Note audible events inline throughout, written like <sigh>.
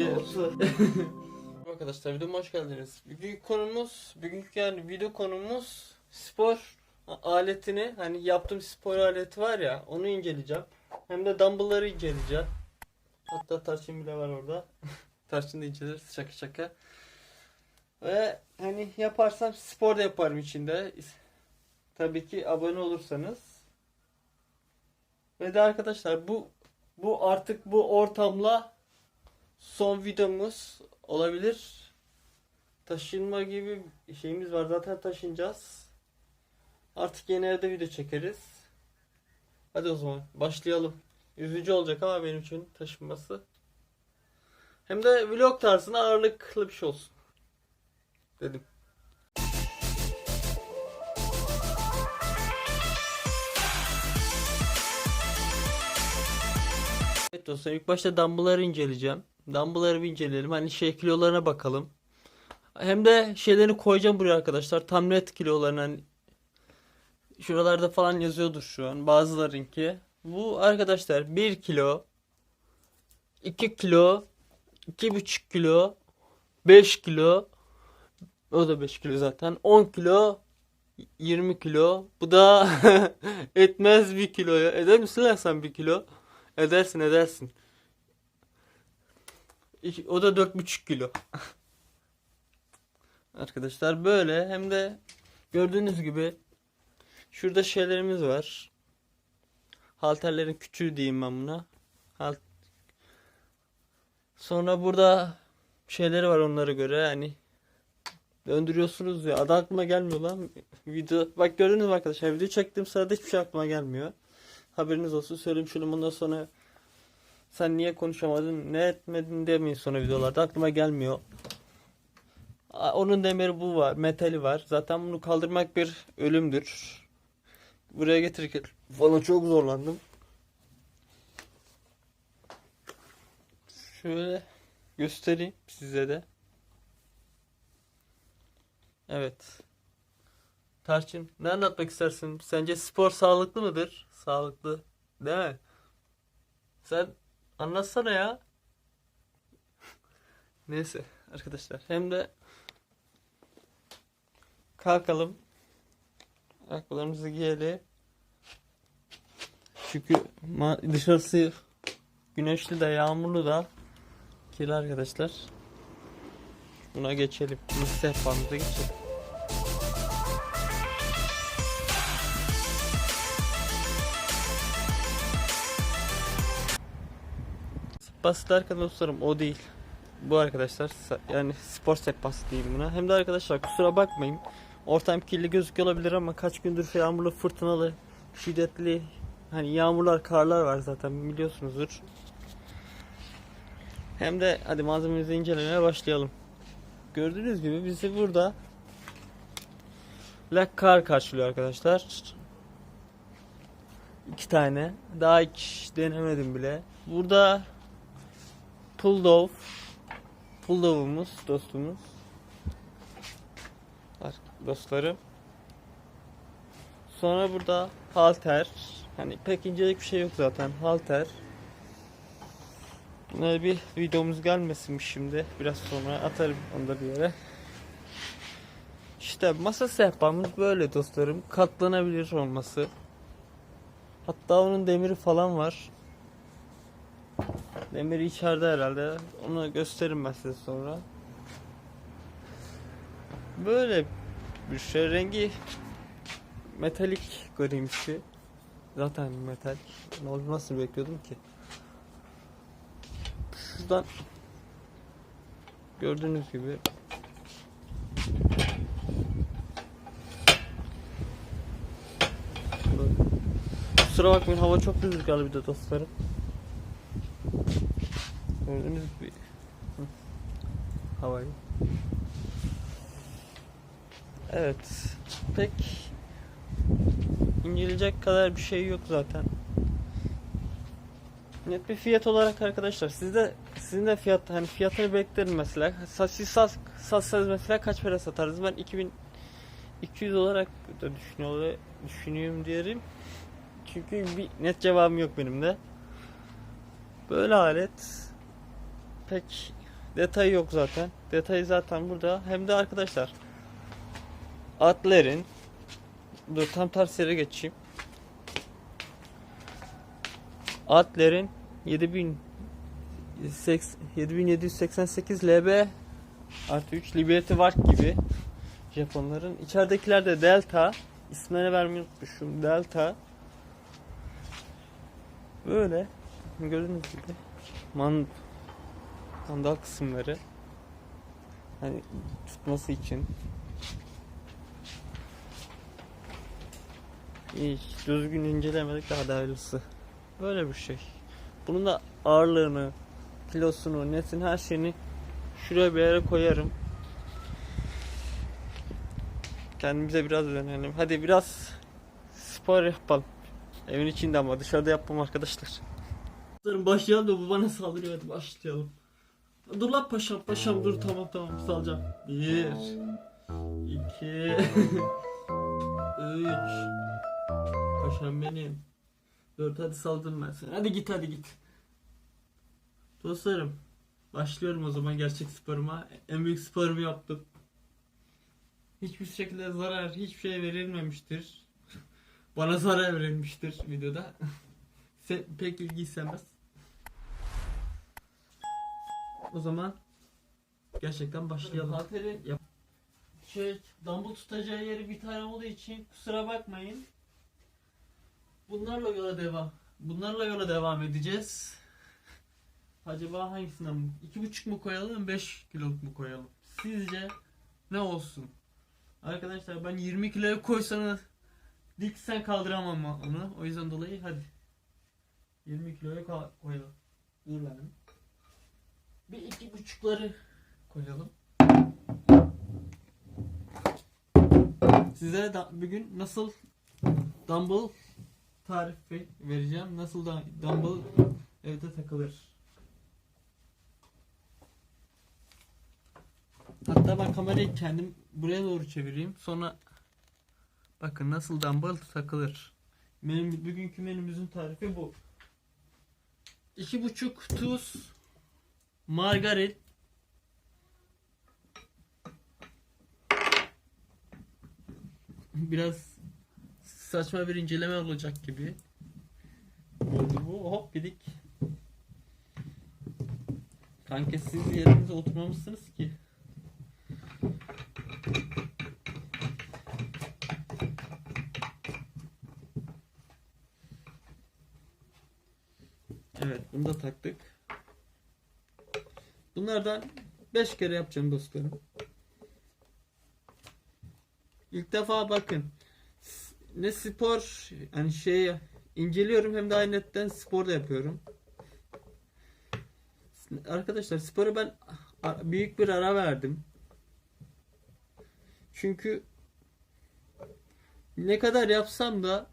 Olsun. <laughs> Arkadaşlar videoma hoş geldiniz. Bugünkü konumuz, bugünkü yani video konumuz spor aletini hani yaptığım spor aleti var ya onu inceleyeceğim. Hem de dumbbellları inceleyeceğim. Hatta tarçın bile var orada. <laughs> tarçın da inceleriz şaka şaka. Ve hani yaparsam spor da yaparım içinde. Tabii ki abone olursanız. Ve de arkadaşlar bu bu artık bu ortamla son videomuz olabilir. Taşınma gibi şeyimiz var. Zaten taşınacağız. Artık yeni evde video çekeriz. Hadi o zaman başlayalım. Üzücü olacak ama benim için taşınması. Hem de vlog tarzında ağırlıklı bir şey olsun. Dedim. Evet dostlar ilk başta dumbbellları inceleyeceğim. Dumbbellları bir inceleyelim. Hani şey kilolarına bakalım. Hem de şeylerini koyacağım buraya arkadaşlar. Tam net kilolarını hani şuralarda falan yazıyordur şu an bazılarınki. Bu arkadaşlar 1 kilo 2 kilo 2,5 kilo 5 kilo o da 5 kilo zaten 10 kilo 20 kilo bu da <laughs> etmez 1 kiloya eder misin sen 1 kilo edersin edersin O da 4,5 kilo. Arkadaşlar böyle. Hem de gördüğünüz gibi şurada şeylerimiz var. Halterlerin küçüğü diyeyim ben buna. Halt Sonra burada şeyleri var onlara göre. Hani döndürüyorsunuz ya. Adı aklıma gelmiyor lan. Video bak gördünüz mü arkadaşlar? Video çektiğim sırada hiçbir şey aklıma gelmiyor. Haberiniz olsun. Söyleyeyim şunu. Bundan sonra sen niye konuşamadın ne etmedin demeyin sonra videolarda aklıma gelmiyor onun demiri bu var metali var zaten bunu kaldırmak bir ölümdür buraya getirirken falan çok zorlandım Şöyle göstereyim size de. Evet. Tarçın, ne anlatmak istersin? Sence spor sağlıklı mıdır? Sağlıklı. Değil mi? Sen anlatsana ya. Neyse arkadaşlar. Hem de kalkalım. Ayakkabılarımızı giyelim. Çünkü dışarısı güneşli de yağmurlu da kirli arkadaşlar. Buna geçelim. Biz geçelim. Basit derken dostlarım o değil. Bu arkadaşlar yani spor sehpası diyeyim buna. Hem de arkadaşlar kusura bakmayın. Ortam kirli gözüküyor olabilir ama kaç gündür yağmurlu, fırtınalı, şiddetli hani yağmurlar, karlar var zaten biliyorsunuzdur. Hem de hadi malzememizi incelemeye başlayalım. Gördüğünüz gibi bizi burada Black Car karşılıyor arkadaşlar. İki tane. Daha hiç denemedim bile. Burada Pulldov Pulldov'umuz dostumuz. Dostlarım. Sonra burada halter. Hani pek incelik bir şey yok zaten. Halter. Bunlara bir videomuz gelmesin şimdi. Biraz sonra atarım onu da bir yere. İşte masa sehpamız böyle dostlarım. Katlanabilir olması. Hatta onun demiri falan var. Demiri içeride herhalde. Onu gösteririm ben size sonra. Böyle bir şey. Rengi metalik grimsi. Zaten metal. Olmasını bekliyordum ki. Şuradan gördüğünüz gibi Kusura bakmayın hava çok rüzgarlı bir de dostlarım. Gördüğünüz gibi havayı. Evet. Pek inceleyecek kadar bir şey yok zaten. Net bir fiyat olarak arkadaşlar sizde sizin de fiyat hani fiyatını beklerim mesela. Siz sat, satsanız mesela kaç para satarız? Ben 2200 olarak da düşünüyor, düşünüyorum diyelim. Çünkü bir net cevabım yok benim de. Böyle alet pek Detayı yok zaten. Detayı zaten burada. Hem de arkadaşlar Atler'in Dur tam ters yere geçeyim. Atler'in 7000 seks- 7788 LB artı 3 Liberty var gibi Japonların. İçeridekiler de Delta. İsmini vermeyi unutmuşum. Delta. Böyle. Gördüğünüz gibi. Man mandal kısımları. Hani tutması için. Hiç düzgün incelemedik daha da hayırlısı. Böyle bir şey. Bunun da ağırlığını, kilosunu, nesin her şeyini şuraya bir yere koyarım. Kendimize biraz öğrenelim. Hadi biraz spor yapalım. Evin içinde ama dışarıda yapmam arkadaşlar. Başlayalım da bu bana saldırıyor hadi başlayalım. Dur lan paşam paşam dur tamam tamam salacağım. Bir, iki, <laughs> üç. Paşam benim. Dört hadi saldım ben seni. Hadi git hadi git. Dostlarım başlıyorum o zaman gerçek sporuma. En büyük sporumu yaptım. Hiçbir şekilde zarar, hiçbir şey verilmemiştir. <laughs> Bana zarar verilmiştir videoda. <laughs> Pek ilgi istemez. O zaman gerçekten başlayalım. Halterin yap şey dumbbell tutacağı yeri bir tane olduğu için kusura bakmayın. Bunlarla yola devam. Bunlarla yola devam edeceğiz. Acaba hangisinden? iki buçuk mu koyalım, 5 kiloluk mu koyalım? Sizce ne olsun? Arkadaşlar ben 20 kiloya koysanız diksen kaldıramam onu. O yüzden dolayı hadi. 20 kiloya koyalım. Dur lan. Bir iki buçukları koyalım. Size da bugün nasıl dumbbell tarifi vereceğim. Nasıl da dumbbell evde takılır. Hatta ben kamerayı kendim buraya doğru çevireyim. Sonra bakın nasıl dumbbell takılır. Benim bugünkü menümüzün tarifi bu. İki buçuk tuz margarin biraz saçma bir inceleme olacak gibi. Oldu bu. Hop gidik. Kanka siz yerinize oturmamışsınız ki. Evet bunu da taktık. Bunlardan 5 kere yapacağım dostlarım. İlk defa bakın. Ne spor hani şey inceliyorum hem de ayrıca spor da yapıyorum. Arkadaşlar sporu ben büyük bir ara verdim. Çünkü ne kadar yapsam da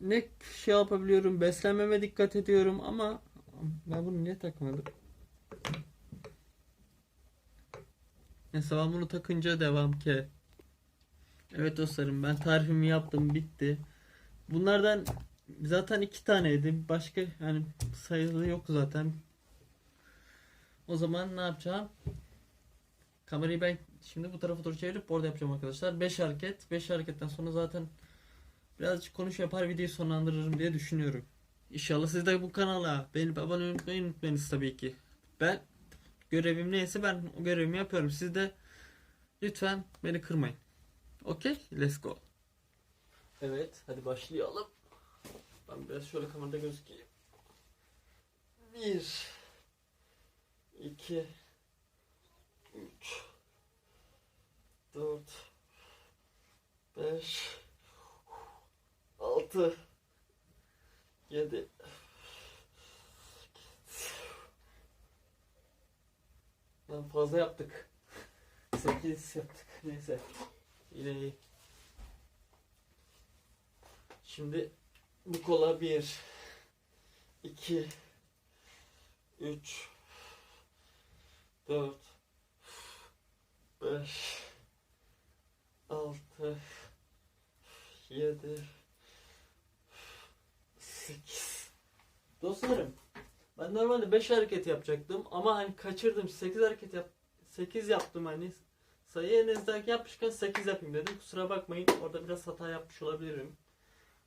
ne şey yapabiliyorum beslenmeme dikkat ediyorum ama ben bunu niye takmadım? Neyse ben bunu takınca devam ki. Evet dostlarım ben tarifimi yaptım bitti. Bunlardan zaten iki taneydi. Başka yani sayılı yok zaten. O zaman ne yapacağım? Kamerayı ben şimdi bu tarafa doğru çevirip orada yapacağım arkadaşlar. 5 hareket. 5 hareketten sonra zaten birazcık konuş yapar videoyu sonlandırırım diye düşünüyorum. İnşallah siz de bu kanala beni abone olmayı unutmayınız tabii ki. Ben görevim neyse ben o görevimi yapıyorum. Siz de lütfen beni kırmayın. Okey? Let's go. Evet, hadi başlayalım. Ben biraz şöyle kamerada gözükeyim. Bir, iki, üç, dört, beş, altı, yedi, Lan fazla yaptık. 8 yaptık. Neyse. Yine iyi. Şimdi bu kola 1 2 3 4 5 6 7 8 Dostlarım Ben normalde 5 hareket yapacaktım ama hani kaçırdım 8 hareket yap 8 yaptım hani sayı en azından yapmışken 8 yapayım dedim. Kusura bakmayın orada biraz hata yapmış olabilirim.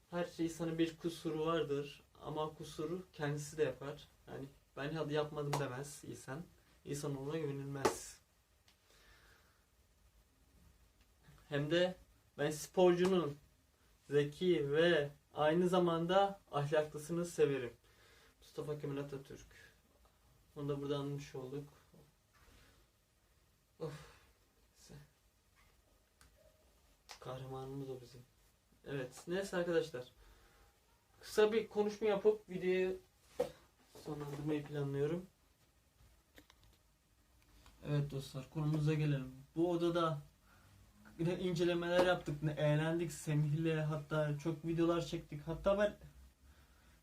Her şey insanın bir kusuru vardır ama kusuru kendisi de yapar. Yani ben hadi yapmadım demez insan. İnsan ona güvenilmez. Hem de ben sporcunun zeki ve aynı zamanda ahlaklısını severim. Mustafa Kemal Atatürk. Onu da burada anmış olduk. Of. Kahramanımız o bizim. Evet. Neyse arkadaşlar. Kısa bir konuşma yapıp videoyu sonlandırmayı planlıyorum. Evet dostlar konumuza gelelim. Bu odada yine incelemeler yaptık, eğlendik Semih'le hatta çok videolar çektik. Hatta ben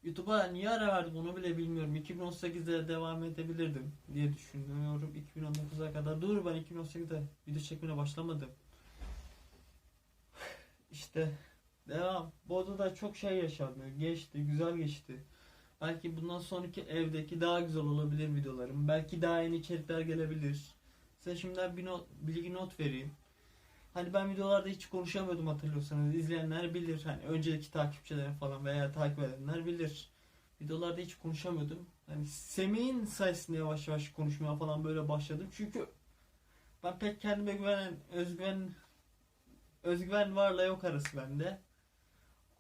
YouTube'a niye ara verdim onu bile bilmiyorum. 2018'de devam edebilirdim diye düşünüyorum. 2019'a kadar. Dur ben 2018'de video çekmeye başlamadım. İşte devam. Bu odada çok şey yaşandı. Geçti, güzel geçti. Belki bundan sonraki evdeki daha güzel olabilir videolarım. Belki daha yeni içerikler gelebilir. Size şimdiden bir not, bilgi not vereyim. Hani ben videolarda hiç konuşamıyordum hatırlıyorsanız. İzleyenler bilir. Hani önceki takipçilerim falan veya takip edenler bilir. Videolarda hiç konuşamıyordum. Hani Semih'in sayesinde yavaş yavaş konuşmaya falan böyle başladım. Çünkü ben pek kendime güvenen, özgüven özgüven varla yok arası bende.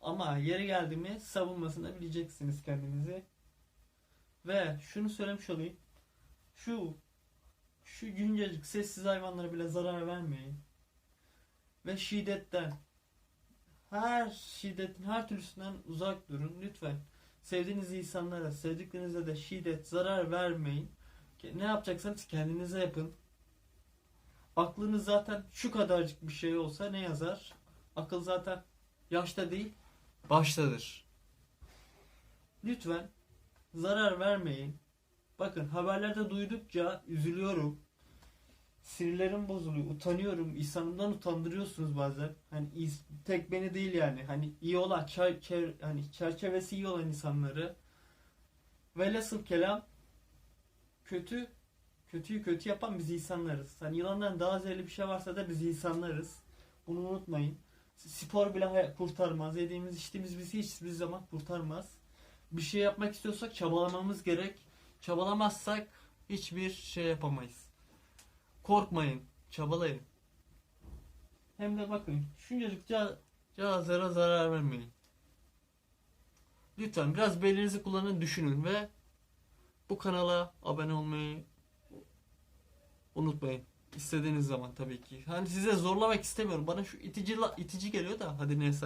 Ama yeri geldi mi savunmasını bileceksiniz kendinizi. Ve şunu söylemiş olayım. Şu şu güncecik sessiz hayvanlara bile zarar vermeyin. Ve şiddetten her şiddetin her türlüsünden uzak durun lütfen. Sevdiğiniz insanlara, sevdiklerinize de şiddet, zarar vermeyin. Ne yapacaksanız kendinize yapın. Aklınız zaten şu kadarcık bir şey olsa ne yazar? Akıl zaten yaşta değil, baştadır. Lütfen zarar vermeyin. Bakın haberlerde duydukça üzülüyorum. Sinirlerim bozuluyor, utanıyorum. İnsanımdan utandırıyorsunuz bazen. Hani tek beni değil yani. Hani iyi olan, çer, çer- hani çerçevesi iyi olan insanları. Velhasıl kelam kötü kötüyü kötü yapan biz insanlarız. Hani yılandan daha zehirli bir şey varsa da biz insanlarız. Bunu unutmayın. Spor bile kurtarmaz. Yediğimiz içtiğimiz bizi hiçbir zaman kurtarmaz. Bir şey yapmak istiyorsak çabalamamız gerek. Çabalamazsak hiçbir şey yapamayız. Korkmayın. Çabalayın. Hem de bakın şuncacık ca cihazlara zarar vermeyin. Lütfen biraz beyninizi kullanın düşünün ve bu kanala abone olmayı unutmayın. İstediğiniz zaman tabii ki. Hani size zorlamak istemiyorum. Bana şu itici itici geliyor da hadi neyse.